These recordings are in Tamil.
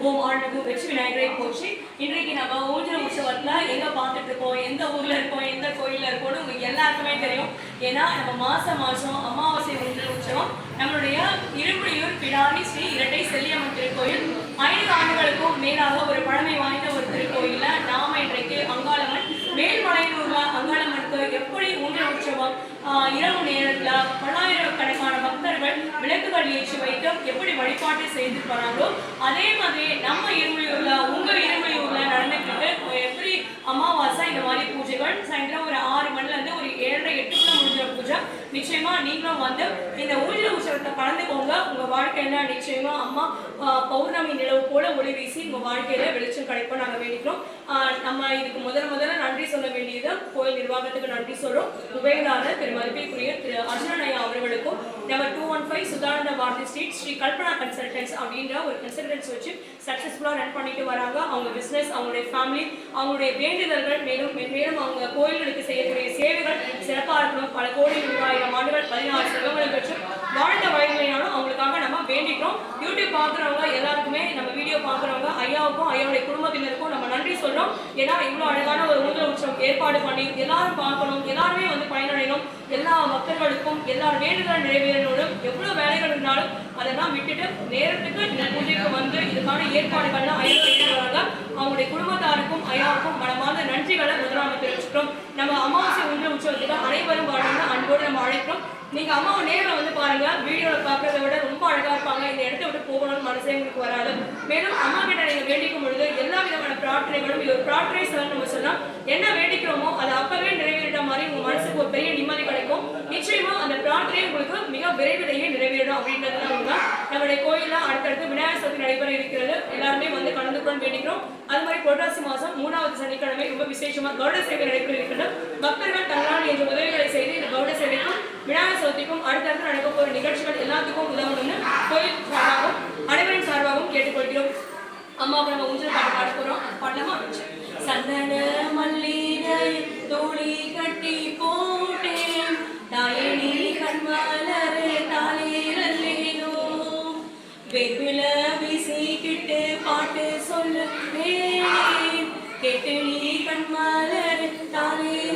ஓம் ஆண்டுக்கு வெற்றி விநாயகரை போச்சு இன்றைக்கு நம்ம ஊஞ்சல் உற்சவத்துல எங்க பார்த்துட்டு இருக்கோம்? எந்த ஊர்ல இருக்கோம்? எந்த கோயில்ல இருக்கோம்னு உங்களுக்கு எல்லாருக்குமே தெரியும். ஏன்னா நம்ம மாச மாசம் அமாவாசை ஊஞ்சல் உற்சவம் நம்மளுடைய இருமுடியூர் பிடாரி ஸ்ரீ இரட்டை செல்லியம்மன் திருக்கோயில். ஐந்து ஆண்டுகளுக்கும் மேலாக ஒரு பழமை வாய்ந்த ஒரு திருக்கோயில்ல நாம இன்றைக்கு அங்காளம்மன் மேல்மலையூர்ல அங்காளம்மனுக்கு எப்படி ஊஞ்சல் உற்சவம் ஆஹ், இரவு நேரத்துல பல்லாயிரக்கணக்கான பக்தர்கள் விளக்குகள் ஏற்றி வைத்து என்ன செய்து அதே மாதிரி நம்ம இருமொழியூர்ல உங்க இருமொழியூர்ல நடந்துக்கிட்டு எப்படி அமாவாசை இந்த மாதிரி பூஜைகள் சாயந்தரம் ஒரு ஆறு மணில இருந்து ஒரு ஏழரை எட்டுக்குள்ள முடிஞ்ச பூஜை. நிச்சயமா நீங்களும் வந்து இந்த ஊழியர் உற்சவத்தை கலந்துக்கோங்க. உங்க வாழ்க்கையில நிச்சயமா அம்மா பௌர்ணமி நிலவு போல ஒளி வீசி உங்க வாழ்க்கையில வெளிச்சம் கிடைப்போம் நாங்க வேண்டிக்கிறோம். ஆஹ், நம்ம இதுக்கு முதல் முதல்ல நன்றி சொல்ல வேண்டியது கோயில் நிர்வாகத்துக்கு நன்றி சொல்றோம். உபயோகாளர் திரு மதிப்பிற்குரிய திரு அர்ஜுனையா அவர்களுக்கும் number two one five Sudhananda Bharathi street Sri Kalpana consultants அப்படின்ற ஒரு கன்சல்டன்ஸ் வச்சு சக்ஸஸ்ஃபுல்லாக ரன் பண்ணிட்டு வராங்க. அவங்க பிஸ்னஸ் அவங்களுடைய ஃபேமிலி அவங்களுடைய வேண்டுதல்கள் மேலும் மேலும் அவங்க கோயில்களுக்கு செய்யக்கூடிய சேவைகள் சிறப்பாக இருக்கணும். பல கோடி ரூபாயிரம் ஆண்டுகள் பதினாறு செல்வங்களை பெற்று வாழ்ந்த வழிமுறையினாலும் அவங்களுக்காக நம்ம வேண்டிக்கிறோம். யூடியூப் பார்க்குறவங்க எல்லாருக்குமே நம்ம வீடியோ பார்க்குறவங்க ஐயாவுக்கும் ஐயாவுடைய குடும்பத்தினருக்கும் நம்ம நன்றி சொல்றோம். ஏன்னா இவ்வளோ அழகான ஒரு ஊஞ்சல் உற்சவம் ஏற்பாடு பண்ணி எல்லாரும் பார்க்கணும். எல்லாருமே வந்து பயனடையணும். எல்லா மக்களுக்கும் எல்லா வேண்டுதல் நிறைவேறணும் எவ்வளோ வேலைகள் இருந்தாலும் அதெல்லாம் விட்டுட்டு நேரத்துக்கு இந்த பூஜைக்கு வந்து இதுக்கான ஏற்பாடுகள்லாம் ஐயா அவங்களுடைய குடும்பத்தாருக்கும் ஐயாவுக்கும் மனமார்ந்த நன்றிகளை முதலாம தெரிவிச்சுக்கிறோம் நம்ம அமாவாசை உள்ள உற்சவத்துக்கு அனைவரும் வரணும்னு அன்போடு நம்ம அழைக்கிறோம். நீங்க அம்மாவை நேரில் வந்து பாருங்க. வீடியோல பார்க்கறத விட ரொம்ப அழகா இருப்பாங்க. இந்த இடத்த விட்டு போகணும்னு மனசே உங்களுக்கு வராது. மேலும் அம்மா கிட்ட நீங்க வேண்டிக்கும் பொழுது எல்லா விதமான பிரார்த்தனைகளும் இது ஒரு பிரார்த்தனை சார் நம்ம சொல்லலாம். என்ன வேண்டிக்கிறோமோ அது அப்பவே நிறைவேறிட்ட மாதிரி உங்க மனசுக்கு ஒரு பெரிய நிம்மதி கிடைக்கும். நிச்சயமா அந்த பிரார்த்தனை உங்களுக்கு மிக விரைவிலேயே நிறைவேறும் அப்படின்றது தான் உண்மை. நம்மளுடைய கோயில்ல அடுத்தடுத்து விநாயகர் சதுர்த்தி நடைபெற இருக்கிறது. எல்லாருமே வந்து கலந்து கொண்டு வேண்டிக்கிறோம். அது மாதிரி புரட்டாசி மாசம் மூணாவது சனிக்கிழமை ரொம்ப விசேஷமா கௌட சேவை நடைபெற இருக்கிறது. பக்தர்கள் தங்களால் என்ற உதவிகளை செய்து இந்த கௌட சேவைக்கும் விநாயகர் சதுர்த்திக்கும் அடுத்தடுத்து நடக்க போகிற நிகழ்ச்சிகள் எல்லாத்துக்கும் உதவணும்னு கோயில் சார்பாகவும் அனைவரின் சார்பாகவும் கேட்டுக்கொள்கிறோம். அம்மாவுக்கு நம்ம ஊஞ்சல் பாட்டு பாட போறோம். பாடலாமா? சந்தன மல்லிகை தோழி கட்டி போட்டேன். தாயணி கண்மலர் தாலேரல்லேனோ வெகுல வீசிக்கிட்டு பாட்டு சொல்லு கேட்டு நீ கண்மலர் தாலேரல்லேனோ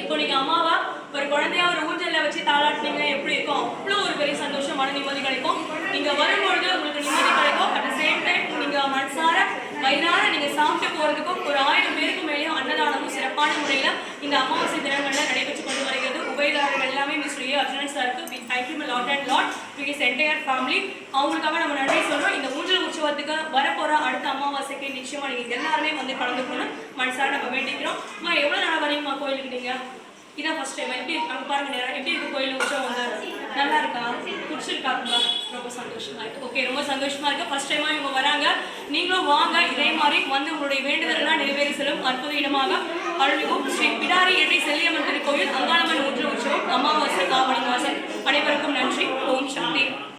இப்போ நீங்க அம்மாவா? ஒரு குழந்தையா ஒரு ஊஞ்சல்ல வச்சு தாளாட்டினீங்கன்னா எப்படி இருக்கும்? அவ்வளோ ஒரு பெரிய சந்தோஷம் மன நிம்மதி கிடைக்கும். நீங்க வரும்பொழுது உங்களுக்கு நிம்மதி கிடைக்கும். அட் சேம் டைம் நீங்க மனசார வயிறார நீங்க சாப்பிட்டு போறதுக்கும் ஒரு ஆயிரம் பேருக்கு மேலேயும் அன்னதானமும் சிறப்பான முறையில இந்த அமாவாசை தினங்கள்ல நடைபெற்று கொண்டு வருகிறது. உபயதாரர்கள் எல்லாமே மிஸ் ரியா அர்ஜுனன் சாருக்கு thank you lot and lot his entire family அவங்களுக்காக நம்ம நன்றி சொல்றோம். அப்புறம் அடுத்த அமாவாசைக்கு நிச்சயமாக நீங்க எல்லாருமே வந்து கலந்துக்கணும் மனசார நம்ம வேண்டிக்கிறோம். எவ்வளவு நாள் நாளாக வரீங்கம்மா கோயிலுக்கு நீங்கள் இதான் ஃபர்ஸ்ட் டைம் எப்படி அங்கே பாருங்க நேரம் எப்படி இருக்கு கோயில் உற்சவம்? வந்து நல்லா இருக்கா? பிடிச்சிருக்காங்களா ரொம்ப சந்தோஷமா இருக்கு. ஓகே ரொம்ப சந்தோஷமா இருக்கு. ஃபர்ஸ்ட் டைமா இவங்க வராங்க. நீங்களும் வாங்க. இதே மாதிரி வந்து உங்களுடைய வேண்டுதலாம் நிறைவேறி செல்லும் அற்புத இடமாக அருள்மிகும் ஸ்ரீ பிடாரி எடை செல்லியம்மன் திருக்கோயில் அங்காளம்மன் ஊற்று உற்சவம் அமாவாசை காவணி மாசம் அனைவருக்கும் நன்றி. ஓம் சக்தி.